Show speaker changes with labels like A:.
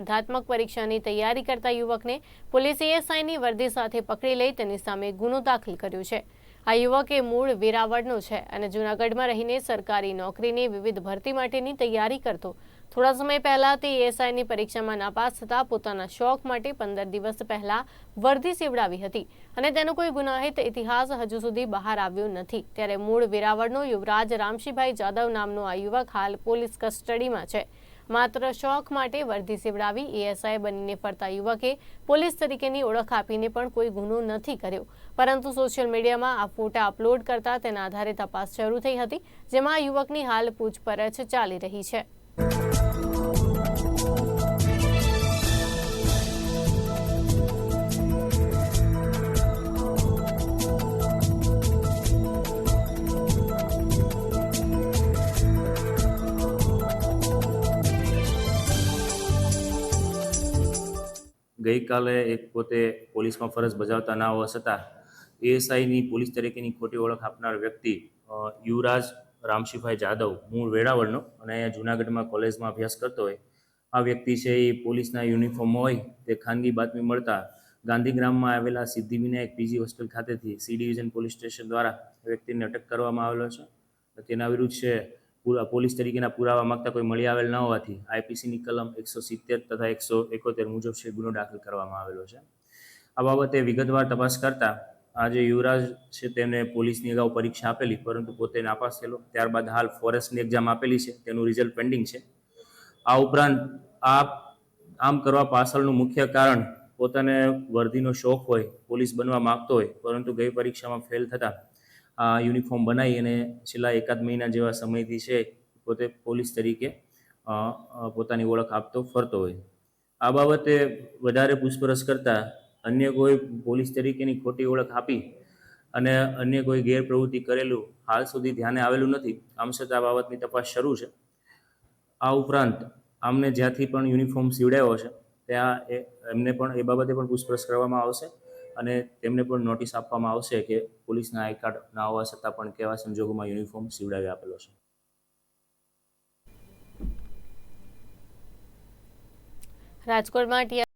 A: સ્પર્ધાત્મક પરીક્ષાની તૈયારી કરતા યુવકને પોલીસે એએસઆઈની વર્દી સાથે પકડી લઈ તેની સામે ગુનો દાખલ કર્યો છે. આ યુવક એ મૂળ વેરાવળનો છે અને જૂનાગઢમાં રહીને સરકારી નોકરીની વિવિધ ભરતી માટેની તૈયારી કરતો. થોડા સમય પહેલા તે એએસઆઈની પરીક્ષામાં નાપાસ થતાં પોતાના શોખ માટે પંદર દિવસ પહેલા વર્દી સીવડાવી હતી અને તેનો કોઈ ગુનાહિત ઇતિહાસ હજુ સુધી બહાર આવ્યો નથી. ત્યારે મૂળ વેરાવળનો યુવરાજ રામશીભાઈ જાદવ નામનો આ યુવક હાલ પોલીસ કસ્ટડીમાં છે. માત્ર શોખ માટે વર્દી સીવડાવી એએસઆઈ બનીને ફરતા યુવકે પોલીસ તરીકેની ઓળખ આપીને પણ કોઈ ગુનો નથી કર્યો. પરંતુ સોશિયલ મીડિયામાં આ ફોટા અપલોડ કરતા તેના આધારે તપાસ શરૂ થઈ હતી, જેમાં યુવકની હાલ પૂછપરછ ચાલી રહી છે.
B: ગઈકાલે એક પોતે પોલીસમાં ફરજ બજાવતા ના હોવા છતાં એએસઆઈની પોલીસ તરીકેની ખોટી ઓળખ આપનાર વ્યક્તિ યુવરાજ રામશીભાઈ જાદવ, મૂળ વેરાવળનો અને અહીંયા જુનાગઢમાં કોલેજમાં અભ્યાસ કરતો હોય. આ વ્યક્તિ છે એ પોલીસના યુનિફોર્મ હોય, તે ખાનગી બાતમી મળતા ગાંધીગ્રામમાં આવેલા સિદ્ધિવિનાયક પીજી હોસ્ટેલ ખાતેથી સી ડિવિઝન પોલીસ સ્ટેશન દ્વારા વ્યક્તિને અટક કરવામાં આવેલો છે. તેના વિરુદ્ધ છે પૂરા પોલીસ તરીકેના પુરાવા માંગતા કોઈ મળી આવેલ ન હોવાથી આઈપીસીની કલમ એકસો સિત્તેર તથા એકસો એકોતેર મુજબ છે ગુનો દાખલ કરવામાં આવેલો છે. આ બાબતે વિગતવાર તપાસ કરતા આજે યુવરાજ છે તેને પોલીસની અગાઉ પરીક્ષા આપેલી, પરંતુ પોતે નાપાસ થયેલો. ત્યારબાદ હાલ ફોરેસ્ટની એક્ઝામ આપેલી છે, તેનું રિઝલ્ટ પેન્ડિંગ છે. આ ઉપરાંત આ આમ કરવા પાછળનું મુખ્ય કારણ પોતાને વર્દીનો શોખ હોય, પોલીસ બનવા માગતો હોય, પરંતુ ગઈ પરીક્ષામાં ફેલ થતાં આ યુનિફોર્મ બનાવી અને છેલ્લા એકાદ મહિના જેવા સમયથી છે પોતે પોલીસ તરીકે પોતાની ઓળખ આપતો ફરતો હોય. આ બાબતે વધારે પૂછપરછ કરતાં અન્ય કોઈ પોલીસ તરીકેની ખોટી ઓળખ આપી અને અન્ય કોઈ ગેરપ્રવૃત્તિ કરેલું હાલ સુધી ધ્યાને આવેલું નથી. આમ છતાં આ બાબતની તપાસ શરૂ છે. આ ઉપરાંત આમને જ્યાંથી પણ યુનિફોર્મ સીવડાવ્યો છે ત્યાં એમને પણ એ બાબતે પણ પૂછપરછ કરવામાં આવશે. અને તેમને પણ નોટિસ આપવામાં આવશે કે પોલીસના આઈ કાર્ડ ના હોવા છતાં પણ કેવા સંજોગોમાં યુનિફોર્મ સીવડાવી આપેલો છે.
A: રાજકોટમાં